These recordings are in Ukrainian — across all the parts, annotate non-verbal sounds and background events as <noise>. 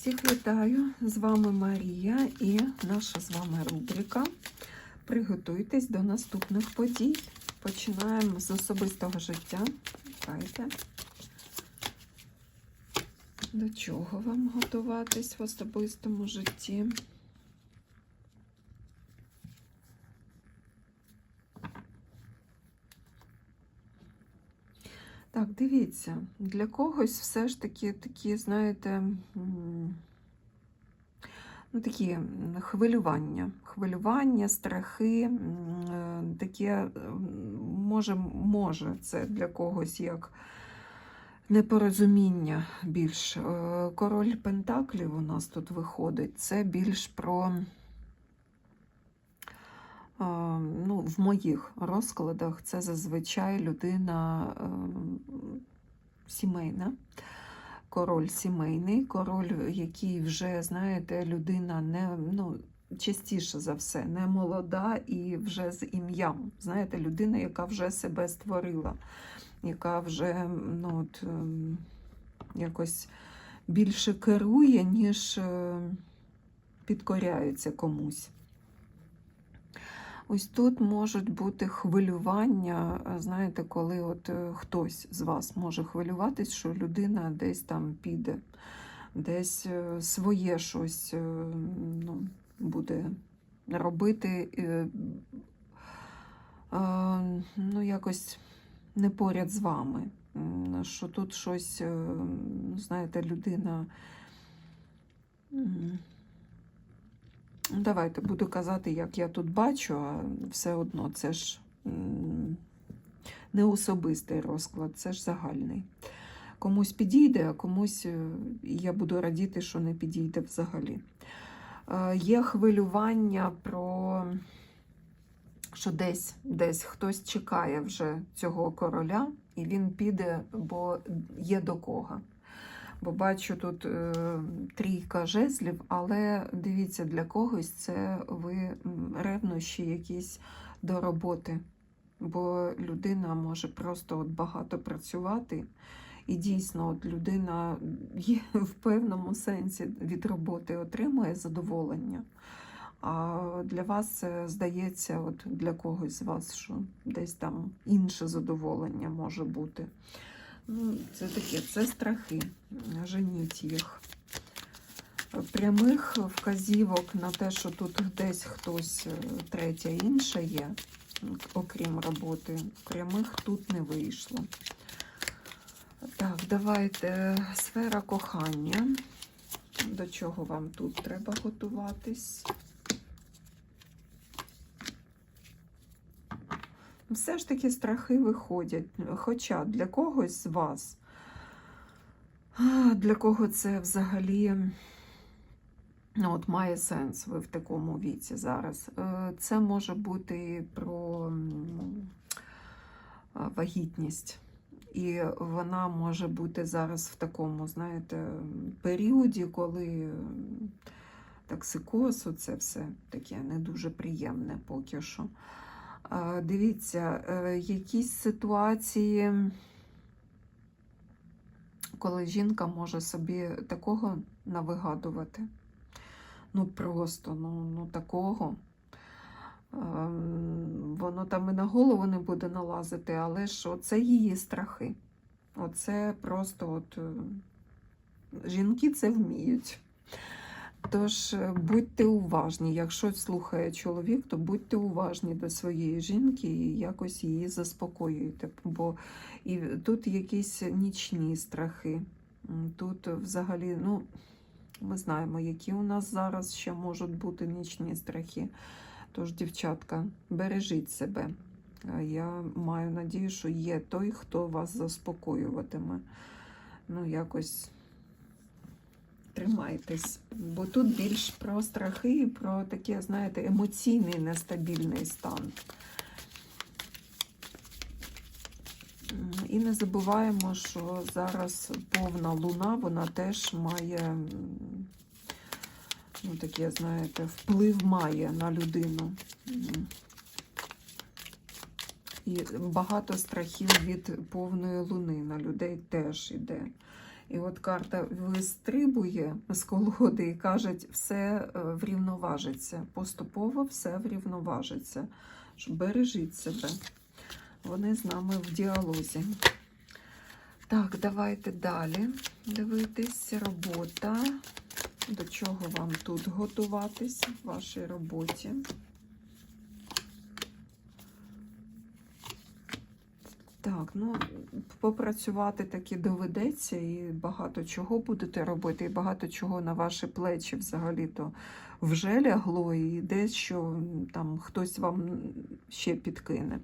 Всіх вітаю! З вами Марія і наша з вами рубрика. Приготуйтесь до наступних подій. Починаємо з особистого життя. Чекайте. До чого вам готуватись в особистому житті? Так, дивіться, для когось все ж таки такі, знаєте, ну, такі хвилювання, хвилювання, страхи, е, таке може, може це для когось як непорозуміння більш. Е, Король Пентаклів у нас тут виходить. Це більш про. Ну, в моїх розкладах це зазвичай людина е, сімейна, король сімейний, король, який вже, знаєте, людина не ну, частіше за все, не молода і вже з ім'ям. Знаєте, людина, яка вже себе створила, яка вже ну, от, ем, якось більше керує, ніж е, підкоряється комусь. Ось тут можуть бути хвилювання, е, знаєте, коли от е, хтось з вас може хвилюватись, що людина десь там піде, десь е, своє щось ну, буде робити, ну, якось не поряд з вами. Що тут щось, знаєте, людина. Ну, Давайте буду казати, як я тут бачу, а все одно це ж не особистий розклад, це ж загальний. Комусь підійде, а комусь е, я буду радіти, що не підійде взагалі. Е, Є хвилювання про що десь, десь хтось чекає вже цього короля, і він піде, бо є до кого. Бо бачу тут е, трійка жезлів, але дивіться, для когось це ви ревнощі якісь до роботи. Бо людина може просто от багато працювати, і дійсно от людина є <laughs> в певному сенсі від роботи отримує задоволення. А для вас це здається, от для когось з вас, що десь там інше задоволення може бути. Ну, це таке, це страхи. Женіть їх. Прямих вказівок на те, що тут десь хтось е, третя інша є, окрім роботи, прямих тут не вийшло. Так, давайте сфера кохання. До чого вам тут треба готуватись? Все ж таки страхи виходять. Хоча для когось з вас, для кого це взагалі ну, от, має сенс, ви в такому віці зараз. Е, Це може бути про вагітність. І вона може бути зараз в такому, знаєте, періоді, коли токсикоз, це все таке не дуже приємне поки що. Дивіться, е, якісь ситуації, коли жінка може собі такого навигадувати. Ну просто, ну, ну такого. Ем, Воно там і на голову не буде налазити, але ж оце її страхи. Оце просто от е, жінки це вміють. Тож е, будьте уважні, якщо слухає чоловік, то будьте уважні до своєї жінки і якось її заспокоюйте. Бо і тут якісь нічні страхи. Тут взагалі, ну, ми знаємо, які у нас зараз ще можуть бути нічні страхи. Тож, дівчатка, бережіть себе. Я маю надію, що є той, хто вас заспокоюватиме. Ну, якось тримайтесь, бо тут більш про страхи і про таке, знаєте, емоційний нестабільний стан. І не забуваємо, що зараз повна луна, вона теж має ну, таке, знаєте, вплив має на людину. І багато страхів від повної луни на людей теж іде. І от карта вистрибує з колоди і каже, все е, врівноважиться. Поступово все врівноважиться. Бережіть себе. Вони з нами в діалозі. Так, давайте далі дивитись. Робота. До чого вам тут готуватись в вашій роботі? Так, ну попрацювати таки доведеться, і багато чого будете робити, і багато чого на ваші плечі взагалі-то вже лягло, і дещо там хтось вам ще підкине.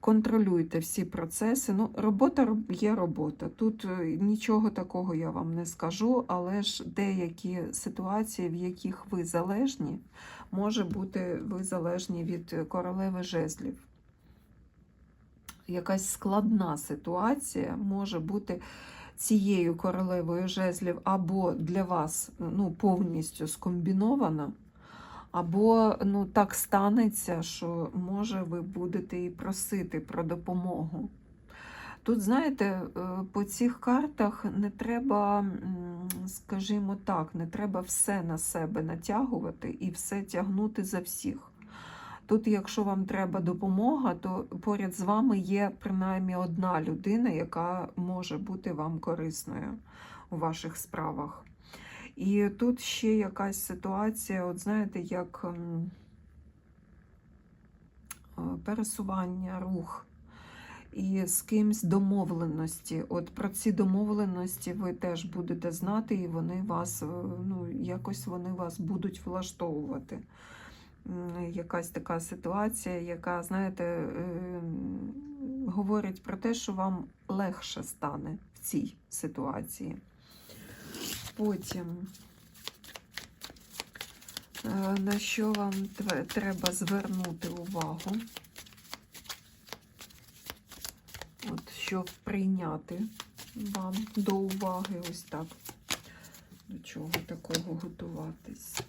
Контролюйте всі процеси. Ну, робота є робота. Тут е, нічого такого я вам не скажу, але ж деякі ситуації, в яких ви залежні, може бути ви залежні від королеви жезлів якась складна ситуація може бути цією королевою жезлів або для вас ну, повністю скомбінована, або ну, так станеться, що може ви будете і просити про допомогу. Тут, знаєте, е, по цих картах не треба, скажімо так, не треба все на себе натягувати і все тягнути за всіх. Тут, якщо вам треба допомога, то поряд з вами є принаймні одна людина, яка може бути вам корисною у ваших справах. І тут ще якась ситуація, от знаєте, як е, пересування, рух. І з кимсь домовленості. От про ці домовленості ви теж будете знати, і вони вас, е, ну, якось вони вас будуть влаштовувати якась така ситуація, яка, знаєте, е, говорить про те, що вам легше стане в цій ситуації. Потім, е, на що вам треба звернути увагу? От, щоб прийняти вам до уваги, ось так. До чого такого готуватись?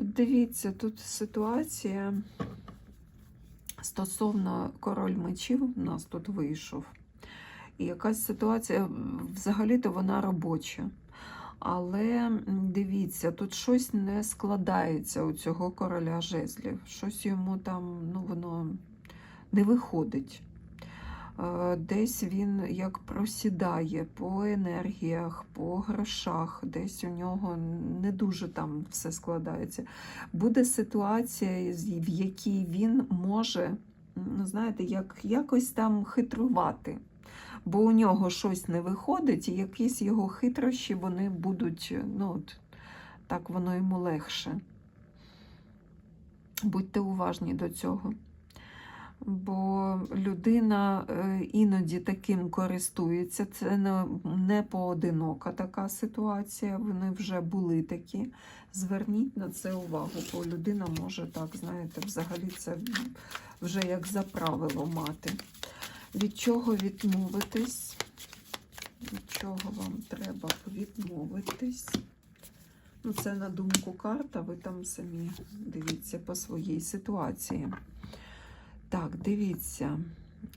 Тут дивіться, тут ситуація стосовно король мечів у нас тут вийшов. І якась ситуація, взагалі-то вона робоча. Але дивіться, тут щось не складається у цього короля жезлів. Щось йому там, ну, воно не виходить. Е, Десь він як просідає по енергіях, по грошах, десь у нього не дуже там все складається. Буде ситуація, в якій він може, ну, знаєте, як, якось там хитрувати. Бо у нього щось не виходить, і якісь його хитрощі вони будуть, ну, от, так воно йому легше. Будьте уважні до цього. Бо людина е, іноді таким користується. Це не, поодинока така ситуація. Вони вже були такі. Зверніть на це увагу, бо людина може так, знаєте, взагалі це вже як за правило мати. Від чого відмовитись? Від чого вам треба відмовитись? Ну, це на думку карта, ви там самі дивіться по своїй ситуації. Так, дивіться,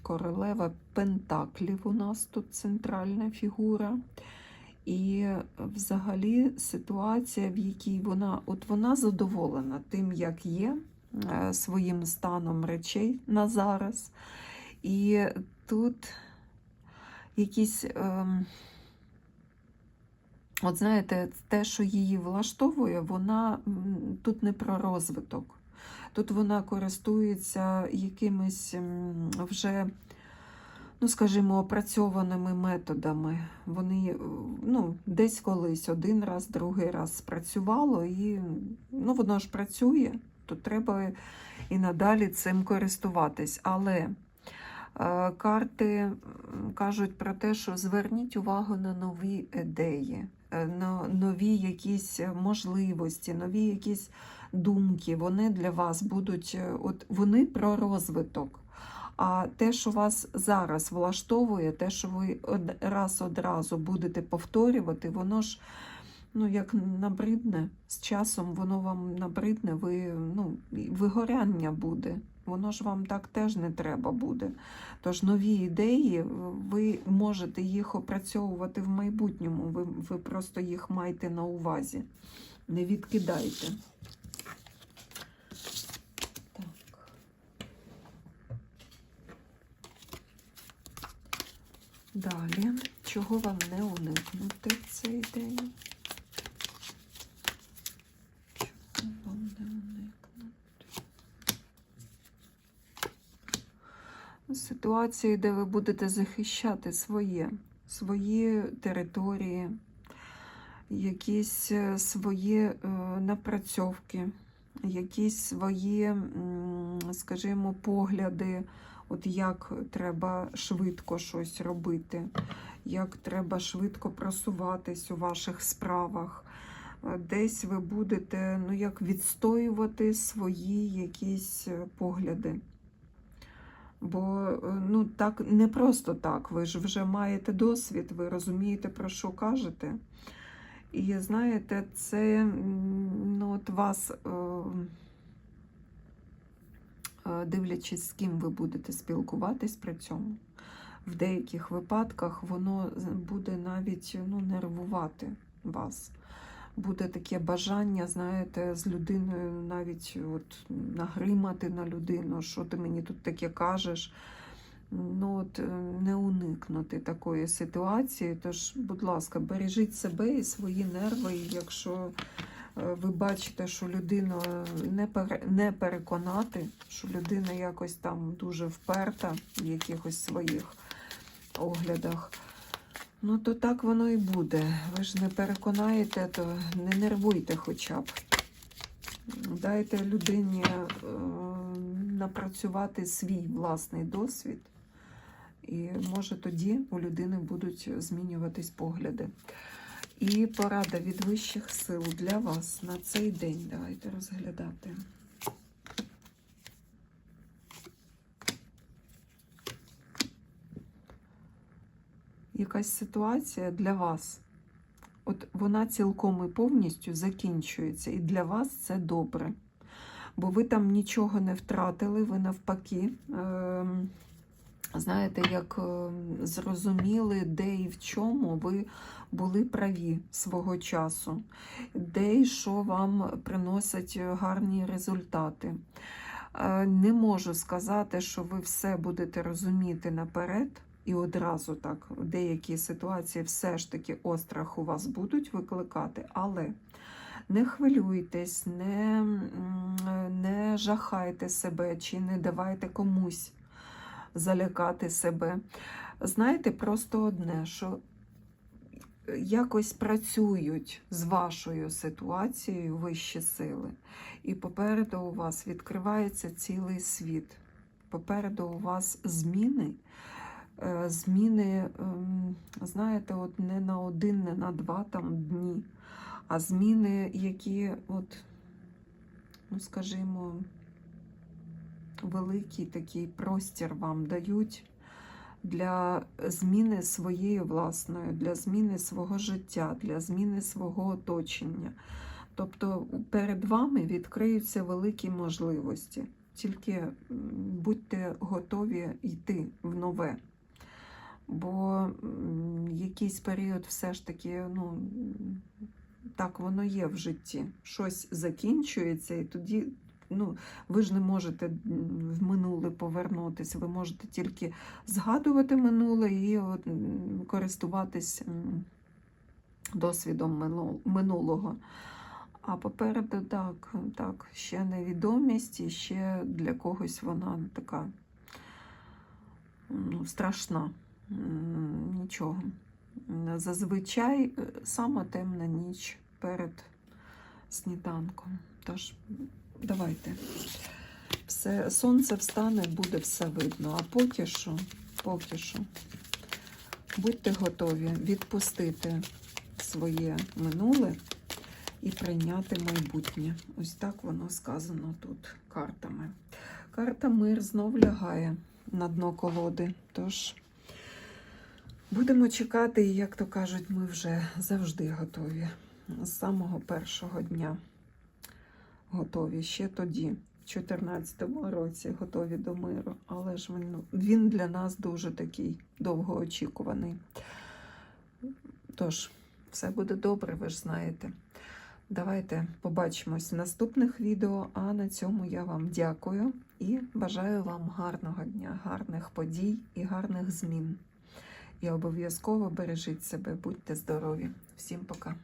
королева Пентаклів у нас тут центральна фігура. І взагалі ситуація, в якій вона, от вона задоволена тим, як є, е, своїм станом речей на зараз. І тут якісь, ем, от знаєте, те, що її влаштовує, вона тут не про розвиток. Тут вона користується якимись вже, ну, скажімо, опрацьованими методами. Вони е, ну, десь колись один раз, другий раз спрацювало, і ну, воно ж працює, то треба і надалі цим користуватись. Але карти кажуть про те, що зверніть увагу на нові ідеї, е, на нові якісь можливості, нові якісь думки. Вони для вас будуть, е, от вони про розвиток. А те, що вас зараз влаштовує, те, що ви раз одразу будете повторювати, воно ж ну, як набридне, з часом воно вам набридне, ви, ну, вигоряння буде. Воно ж вам так теж не треба буде. Тож нові ідеї, ви можете їх опрацьовувати в майбутньому. Ви, ви просто їх маєте на увазі. Не відкидайте. Так. Далі, чого вам не уникнути в цей день? Чого вам не уникнути? Ситуації, де ви будете захищати своє, свої території, якісь е, свої е, напрацьовки, якісь свої, скажімо, погляди. От як треба швидко щось робити, як треба швидко просуватись у ваших справах. Е, Десь ви будете ну, як відстоювати свої якісь погляди. Бо е, ну, так не просто так. Ви ж вже маєте досвід, ви розумієте, про що кажете. І знаєте, це ну, от вас. е, е, дивлячись, з ким ви будете спілкуватись при цьому. В деяких випадках воно буде навіть ну, нервувати вас. Буде таке бажання, знаєте, з людиною навіть от, нагримати на людину, що ти мені тут таке кажеш. Ну, от, е, не уникнути такої ситуації. Тож, будь ласка, бережіть себе і свої нерви, і якщо е, ви бачите, що людину не, не переконати, що людина якось там дуже вперта в якихось своїх оглядах. Ну, то так воно і буде. Ви ж не переконаєте, то не нервуйте хоча б. Дайте людині е, напрацювати свій власний досвід, і може тоді у людини будуть змінюватись погляди. І порада від вищих сил для вас на цей день. Давайте розглядати. Якась ситуація для вас. От вона цілком і повністю закінчується. І для вас це добре. Бо ви там нічого не втратили, ви навпаки. ем, Знаєте, як ем, зрозуміли, де і в чому ви були праві свого часу, де і що вам приносить гарні результати. Е, Не можу сказати, що ви все будете розуміти наперед і одразу так. Деякі ситуації все ж таки острах у вас будуть викликати, але не хвилюйтесь, не, не жахайте себе чи не давайте комусь залякати себе. Знаєте, просто одне, що якось працюють з вашою ситуацією вищі сили. І попереду у вас відкривається цілий світ. Попереду у вас зміни. Е, Зміни, ем, знаєте, от не на один, не на два там дні, а зміни, які, от, ну скажімо, великий такий простір вам дають для зміни своєї власної, для зміни свого життя, для зміни свого оточення. Тобто перед вами відкриються великі можливості. Тільки будьте готові йти в нове. Бо якийсь період все ж таки, ну, так воно є в житті. Щось закінчується, і тоді ну, ви ж не можете в минуле повернутися, ви можете тільки згадувати минуле і от, користуватись досвідом минулого. А попереду так, так, ще невідомість, і ще для когось вона така ну, страшна. Нічого. Зазвичай е, сама темна ніч перед сніданком. Тож давайте. Все, сонце встане, буде все видно. А поки що, поки що, будьте готові відпустити своє минуле і прийняти майбутнє. Ось так воно сказано тут картами. Карта мир знов лягає на дно колоди. Тож будемо чекати, і, як то кажуть, ми вже завжди готові. з самого першого дня готові. Ще тоді, в 2014 році, готові до миру. Але ж він, він для нас дуже такий довгоочікуваний. Тож, все буде добре, ви ж знаєте. Давайте побачимось в наступних відео. А на цьому я вам дякую і бажаю вам гарного дня, гарних подій і гарних змін. І обов'язково бережіть себе, будьте здорові. Всім пока.